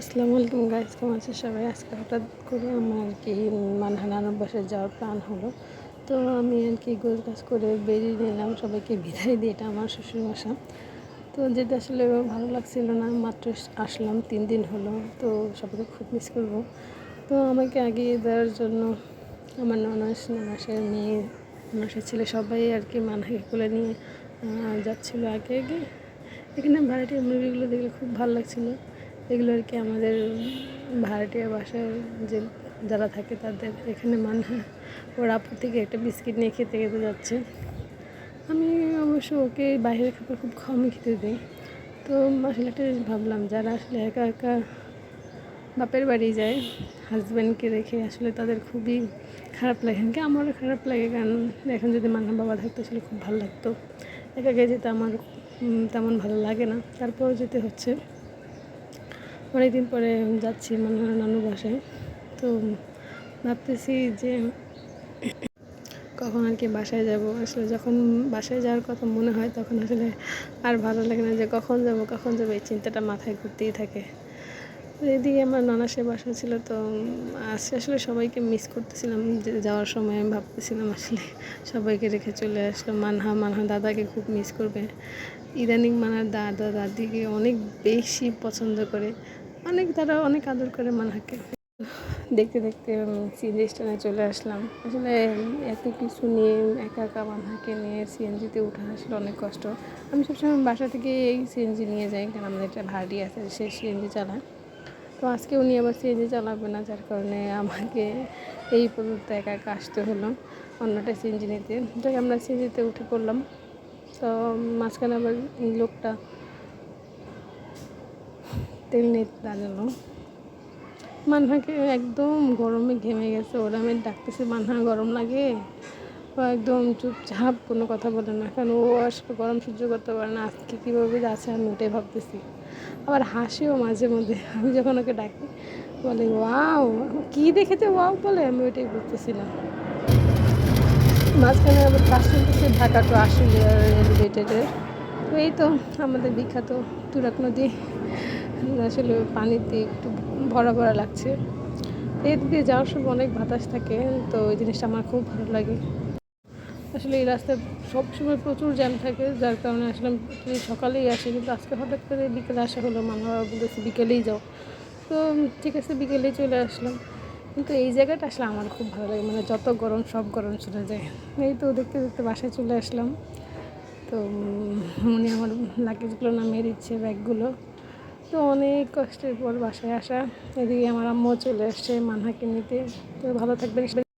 আসসালামু আলাইকুম গাইজ কেমন আছে সবাই? আজকে হঠাৎ করে আমার আর কি মানহা নানুর বাসায় যাওয়ার প্ল্যান হলো। তো আমি আর কি গোছ গাছ করে বেরিয়ে নিলাম, সবাইকে বিদায় দিই এটা আমার শ্বশুর বাসা। তো যেটা আসলে ভালো লাগছিল না, মাত্র আসলাম, তিন দিন হলো, তো সবাইকে খুব মিস করব। তো আমাকে আগিয়ে দেওয়ার জন্য আমার ননাস ননাসের মেয়ে ননাসের ছেলে সবাই আর কি মানহাকে কোলে নিয়ে যাচ্ছিল আগে আগে। এখানে ভাড়াটিয়া মুভিগুলো দেখলে খুব ভালো লাগছিল। এগুলো আর কি আমাদের ভাড়াটিয়া বাসায় যে যারা থাকে তাদের এখানে মানে ওর থেকে একটা বিস্কিট নিয়ে খেতে খেতে যাচ্ছে। আমি অবশ্য ওকে বাইরের খাবার খুব কমই খেতে দিই। তো আসলে একটা ভাবলাম যারা আসলে একা একা বাপের বাড়ি যায় হাজব্যান্ডকে রেখে আসলে তাদের খুবই খারাপ লাগে। কি আমারও খারাপ লাগে, কারণ এখন যদি মান্না বাবা থাকতো আসলে খুব ভালো লাগতো। একা একা যেতে আমার তেমন ভালো লাগে না। তারপর যেতে হচ্ছে। অনেকদিন পরে যাচ্ছি মান্না নানু বাসায়। তো ভাবতেছি যে কখন আর কি বাসায় যাব। আসলে যখন বাসায় যাওয়ার কথা মনে হয়, তখন আসলে আর ভালো লাগে না যে কখন যাব, কখন যাব এই চিন্তাটা মাথায় ঘুরতেই থাকে। এদিকে আমার নানাসের বাসা ছিল, তো আজকে আসলে সবাইকে মিস করতেছিলাম যে যাওয়ার সময় আমি ভাবতেছিলাম আসলে সবাইকে রেখে চলে আসলাম। মানহা মানহা দাদাকে খুব মিস করবে। ইদানিং মানার দাদা, দাদিকে অনেক বেশি পছন্দ করে। অনেক, তারা অনেক আদর করে মানহাকে দেখতে দেখতে সিএনজি স্ট্যান্ডে চলে আসলাম। আসলে এত কিছু নিয়ে একা একা মানহাকে নিয়ে সিএনজিতে উঠা আসলে অনেক কষ্ট। আমি সবসময় বাসা থেকে এই সিএনজি নিয়ে যাই, কারণ আমাদের একটা ভাড়ি আছে, সে সিএনজি চালায়। তো আজকে উনি আবার সিএনজি চালাবে না, যার কারণে আমাকে এই পর্যন্ত একা একা আসতে হলো অন্যটা সিএনজি নিতে। যাই আমরা সিএনজিতে উঠে পড়লাম। তো মাঝখানে আবার লোকটা তেল নিতে দাঁড়াল মানহাকে একদম গরমে ঘেমে গেছে। ওরা আমি ডাকতেছি, মানহা, গরম লাগে? ও একদম চুপচাপ কোনো কথা বলে না। কারণ ও আসলে গরম সহ্য করতে পারে না। আজকে কীভাবে যাচ্ছে আমি ওটাই ভাবতেছি। আবার হাসিও মাঝে মধ্যে। আমি যখন ওকে ডাকি, বলে, ওয়াও, কী দেখেছে? ওয়াও বলে, আমি ওইটাই বুঝতেছিলাম মাঝখানে আবার কাজ ঢাকা টু আশুলিয়া রেলওয়েটেডের তো এই তো আমাদের বিখ্যাত তুরাক নদী। আসলে পানিতে একটু ভরা ভরা লাগছে। দিয়ে যাওয়ার সময় অনেক বাতাস থাকে, তো ওই জিনিসটা আমার খুব ভালো লাগে। আসলে এই রাস্তায় সবসময় প্রচুর জ্যাম থাকে, যার কারণে আসলে সকালেই আসি, কিন্তু আজকে হঠাৎ করে বিকেলে আসা হলো, মামা বলেছে বিকেলেই যাও। তো ঠিক আছে, বিকেলেই চলে আসলাম। কিন্তু এই জায়গাটা আসলে আমার খুব ভালো লাগে মানে যত গরম সব গরম চলে যায়। এই তো দেখতে দেখতে বাসায় চলে আসলাম। তো উনি আমার লাগেজগুলো নামিয়ে দিচ্ছে ব্যাগগুলো তো অনেক কষ্টের পর বাসায় আসা। এদিকে আমার আম্মু চলে আসছে মানহাকে নিতে। তো ভালো থাকবেন।